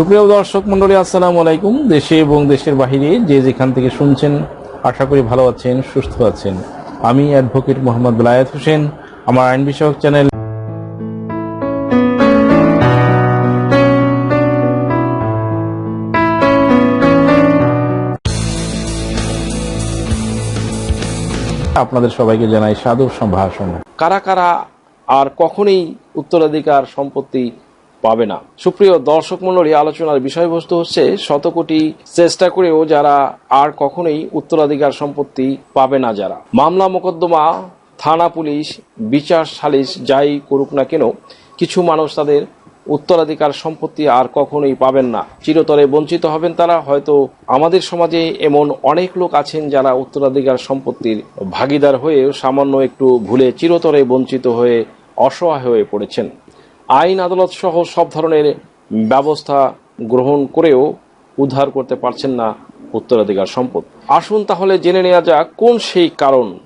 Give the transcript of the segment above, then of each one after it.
সুপ্রিয় দর্শক মন্ডলী, আসসালামু আলাইকুম। দেশে এবং দেশের বাহিরে যে যেখান থেকে শুনছেন, আশা করি ভালো আছেন, সুস্থ আছেন। আমি অ্যাডভোকেট মোহাম্মদ বেলায়েত হোসেন, আমার আইন বিষয়ক চ্যানেল। আপনাদের সবাইকে জানাই সাদর সম্ভাষণ। কারা কারা আর কখনোই উত্তরাধিকার সম্পত্তি পাবে না। সুপ্রিয় দর্শক মন্ডলী আলোচনার বিষয়বস্তু হচ্ছে শত কোটি চেষ্টা করেও যারা আর কখনোই উত্তরাধিকার সম্পত্তি পাবে না যারা। মামলা মোকদ্দমা, থানা পুলিশ, বিচার সালিশ যাই করুক না কেন, কিছু মানুষ তাদের উত্তরাধিকার সম্পত্তি আর কখনোই পাবেন না। চিরতরে বঞ্চিত হবেন তারা। হয়তো আমাদের সমাজে এমন অনেক লোক আছেন যারা উত্তরাধিকার সম্পত্তির ভাগিদার হয়ে সামান্য একটু ভুলে চিরতরে বঞ্চিত হয়ে অসহায় হয়ে পড়েছেন। আইন আদালত সহ সব ধরনের ব্যবস্থা গ্রহণ করেও উদ্ধার করতে পারছেন না উত্তরাধিকার সম্পদ। আসুন তাহলে জেনে নেওয়া যাক, কোন সেই কারণ?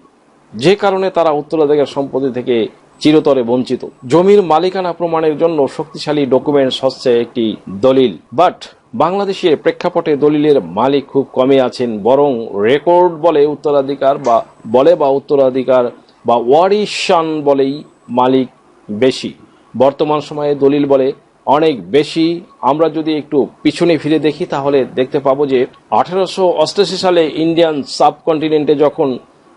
যে কারণে তারা উত্তরাধিকার সম্পত্তি থেকে চিরতরে বঞ্চিত। জমির মালিকানা প্রমাণের জন্য শক্তিশালী ডকুমেন্টস হচ্ছে একটি দলিল। বাট বাংলাদেশের প্রেক্ষাপটে দলিলের মালিক খুব কমই আছেন, বরং রেকর্ড বলে উত্তরাধিকার বা বলে বা উত্তরাধিকার বা ওয়ারিশান বলেই মালিক বেশি। বর্তমান সময়ে দলিল বলে অনেক বেশি। আমরা যদি একটু পিছনে ফিরে দেখি, তাহলে দেখতে পাবো যে আঠারোশো অষ্টাশি সালে ইন্ডিয়ান সাবকন্টিনেন্টে যখন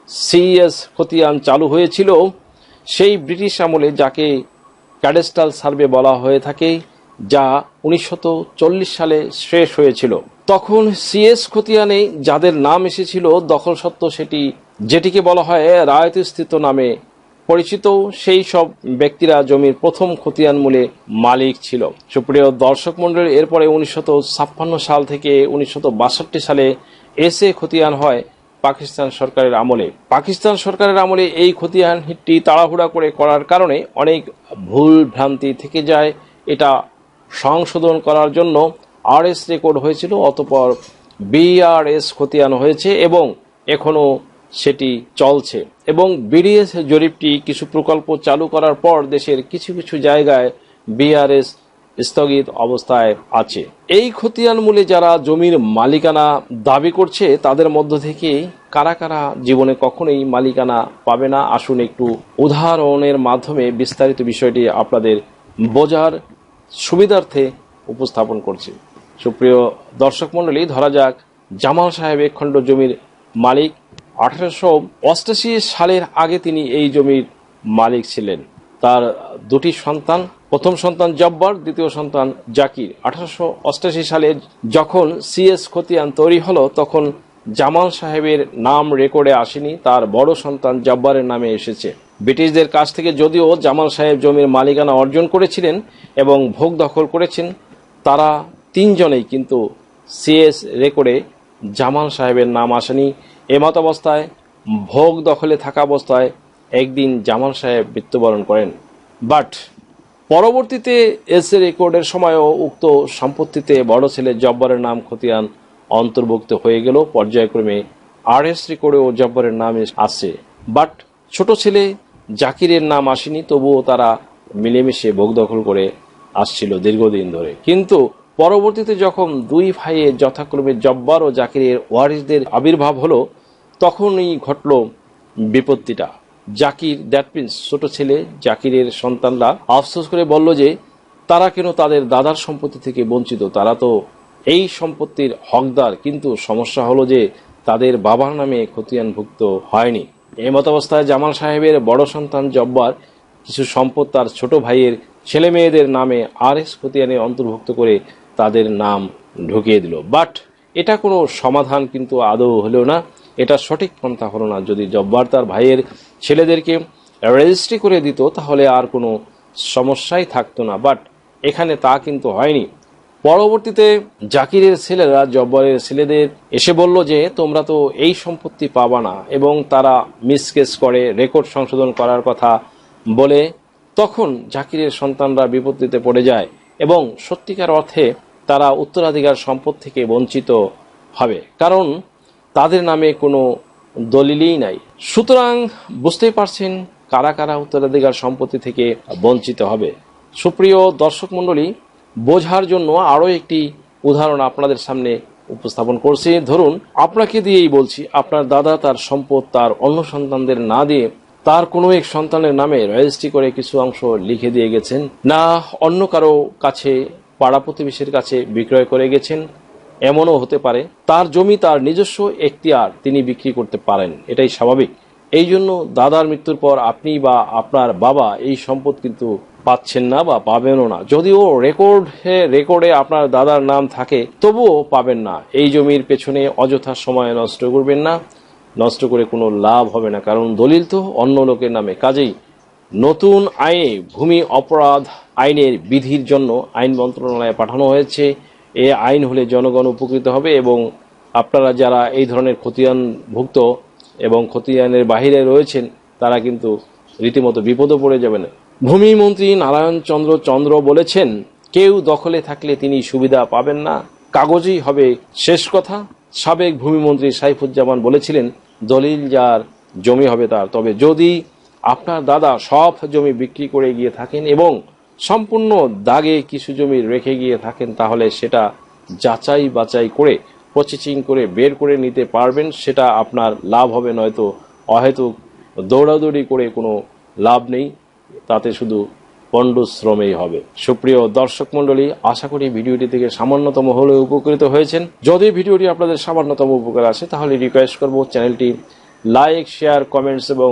সিএস খতিয়ান চালু হয়েছিল, সেই ব্রিটিশ আমলে যাকে ক্যাডেস্টাল সার্ভে বলা হয়ে থাকে, যা উনিশশো চল্লিশ সালে শেষ হয়েছিল। তখন সিএস খতিয়ানে যাদের নাম এসেছিল দখল সত্ত্ব সেটি, যেটিকে বলা হয় রায়তস্থিত নামে পরিচিত সেই সব ব্যক্তিরা জমির প্রথম খতিয়ান মূলে মালিক ছিল। সুপ্রিয় দর্শক মন্ডলী এরপরে উনিশশো ছাপ্পান্ন সাল থেকে উনিশশো বাষট্টি সালে এসে খতিয়ান হয় পাকিস্তান সরকারের আমলে। পাকিস্তান সরকারের আমলে এই খতিয়ানটি তাড়াহুড়া করে করার কারণে অনেক ভুল ভ্রান্তি থেকে যায়। এটা সংশোধন করার জন্য আরএস রেকর্ড হয়েছিল, অতপর বিআরএস খতিয়ান হয়েছে এবং এখনও সেটি চলছে। এবং বিডিএস জরিপটি কিছু প্রকল্প চালু করার পর দেশের কিছু কিছু জায়গায় বিআরএস স্থগিত অবস্থায় আছে। এই খতিয়ান মূলে যারা জমির মালিকানা দাবি করছে, তাদের মধ্য থেকে কারা কারা জীবনে কখনোই মালিকানা পাবে না? আসুন একটু উদাহরণের মাধ্যমে বিস্তারিত বিষয়টি আপনাদের বোঝার সুবিধার্থে উপস্থাপন করছি। সুপ্রিয় দর্শক মণ্ডলী, ধরা যাক জামাল সাহেব এক খণ্ড জমির মালিক। আঠারোশো অষ্টাশি সালের আগে তিনি এই জমির মালিক ছিলেন। তার দুটি সন্তান, প্রথম সন্তান জব্বার, দ্বিতীয় সন্তান জাকির। আঠারোশো অষ্টাশি সালে যখন সিএস খতিয়ান তৈরি হলো, তখন জামাল সাহেবের নাম রেকর্ডে আসেনি, তার বড় সন্তান জব্বারের নামে এসেছে। ব্রিটিশদের কাছ থেকে যদিও জামাল সাহেব জমির মালিকানা অর্জন করেছিলেন এবং ভোগ দখল করেছেন, তারা তিনজনেই কিন্তু সিএস রেকর্ডে জামাল সাহেবের নাম আসেনি। এমত অবস্থায় ভোগ দখলে থাকা অবস্থায় একদিন জামাল সাহেব মৃত্যুবরণ করেন। বাট পরবর্তীতে এস এ রেকর্ডের সময়ও উক্ত সম্পত্তিতে বড় ছেলে জব্বরের নাম খতিয়ান অন্তর্ভুক্ত হয়ে গেল পর্যায়ক্রমে আর এস রেকর্ডেও জব্বরের নাম আসছে বাট ছোট ছেলে জাকিরের নাম আসেনি, তবুও তারা মিলেমিশে ভোগ দখল করে আসছিল দীর্ঘদিন ধরে। কিন্তু পরবর্তীতে যখন দুই ভাইয়ের যথাক্রমে জব্বার ও জাকিরের ওয়ারিসদের আবির্ভাব হলো, তখনই ঘটল বিপত্তিটা। জাকির, দ্যাট মিন্স ছোট ছেলে, জাকিরের সন্তানরা আফসোস করে বলল যে, তারা কেন তাদের দাদার সম্পত্তি থেকে বঞ্চিত? তারা তো এই সম্পত্তির হকদার, কিন্তু সমস্যা হলো যে, তাদের বাবার নামে খতিয়ানভুক্ত হয়নি। এই মতাবস্থায় জামাল সাহেবের বড় সন্তান জব্বার কিছু সম্পদ তার ছোট ভাইয়ের ছেলে মেয়েদের নামে আর এস খতিয়ানে অন্তর্ভুক্ত করে তাদের নাম ঢুকিয়ে দিল। বাট এটা কোনো সমাধান কিন্তু আদৌ হলেও না। এটা সঠিক পন্থা হলো না। যদি জব্বার তার ভাইয়ের ছেলেদেরকে রেজিস্ট্রি করে দিত, তাহলে আর কোনো সমস্যাই থাকতো না। বাট এখানে তা কিন্তু হয়নি। পরবর্তীতে জাকিরের ছেলেরা, জব্বরের ছেলেদের এসে বলল যে, তোমরা তো এই সম্পত্তি পাবা না। এবং তারা মিসকেস করে রেকর্ড সংশোধন করার কথা বলে, তখন জাকিরের সন্তানরা বিপত্তিতে পড়ে যায়। এবং সত্যিকার অর্থে তারা উত্তরাধিকার সম্পদ থেকে বঞ্চিত হবে। কারণ তাদের নামে কোনো দলিলই নাই। সুতরাং বুঝতেই পারছেন কারা কারা উত্তরাধিকার সম্পত্তি থেকে বঞ্চিত হবে। সুপ্রিয় দর্শক মণ্ডলী, বোঝার জন্য আরও একটি উদাহরণ আপনাদের সামনে উপস্থাপন করছি। ধরুন, আপনাকে দিয়েই বলছি, আপনার দাদা তার সম্পদ তার অন্য সন্তানদের না দিয়ে তার কোনো এক সন্তানের নামে রেজিস্ট্রি করে কিছু অংশ লিখে দিয়ে গেছেন। না, অন্য কারও কাছে পাড়া প্রতিবেশীর কাছে বিক্রয় করে গেছেন। এমনও হতে পারে, তার জমি তার নিজস্ব এখতিয়ার তিনি বিক্রি করতে পারেন। এটাই স্বাভাবিক। এই জন্য দাদার মৃত্যুর পর আপনি বা আপনার বাবা এই সম্পদ কিন্তু পাচ্ছেন না বা পাবেনও না। যদিও রেকর্ড রেকর্ডে আপনার দাদার নাম থাকে, তবুও পাবেন না। এই জমির পেছনে অযথা সময় নষ্ট করবেন না। নষ্ট করে কোনো লাভ হবে না। কারণ দলিল তো অন্য লোকের নামে। কাজেই নতুন আইনে ভূমি অপরাধ আইনের বিধির জন্য আইন মন্ত্রণালয়ে পাঠানো হয়েছে। এ আইন হলে জনগণ উপকৃত হবে এবং আপনারা যারা এই ধরনের খতিয়ানভুক্ত এবং খতিয়ানের বাহিরে রয়েছেন, তারা কিন্তু রীতিমতো বিপদে পড়ে যাবেন। ভূমিমন্ত্রী নারায়ণ চন্দ্র চন্দ্র বলেছেন, কেউ দখলে থাকলে তিনি সুবিধা পাবেন না। কাগজেই হবে শেষ কথা। সাবেক ভূমিমন্ত্রী সাইফুজ্জামান বলেছিলেন, দলিল যার জমি হবে তার। তবে যদি আপনার দাদা সব জমি বিক্রি করে গিয়ে থাকেন এবং সম্পূর্ণ দাগে কিছু জমি রেখে গিয়ে থাকেন, তাহলে সেটা যাচাই বাছাই করে প্রসেসিং করে বের করে নিতে পারবেন, সেটা আপনার লাভ হবে, নয়তো অহেতুক দৌড়াদৌড়ি করে কোনো লাভ নেই, তাতে শুধু পণ্ডশ্রমেই হবে। সুপ্রিয় দর্শক মন্ডলী আশা করি ভিডিওটি থেকে সামান্যতম হলেও উপকৃত হয়েছেন। যদি ভিডিওটি আপনাদের সামান্যতম উপকার আসে, তাহলে রিকোয়েস্ট করব চ্যানেলটি লাইক শেয়ার কমেন্টস এবং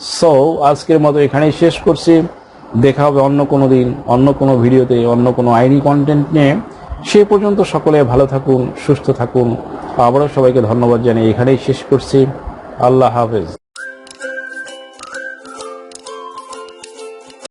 সো আজকের মতো এখানেই শেষ করছি। দেখা হবে অন্য কোনো দিন, অন্য কোনো ভিডিওতে, অন্য কোনো আইনি কন্টেন্ট নিয়ে। সে পর্যন্ত সকলে ভালো থাকুন, সুস্থ থাকুন। আবারও সবাইকে ধন্যবাদ জানিয়ে এখানেই শেষ করছি। আল্লাহ হাফেজ।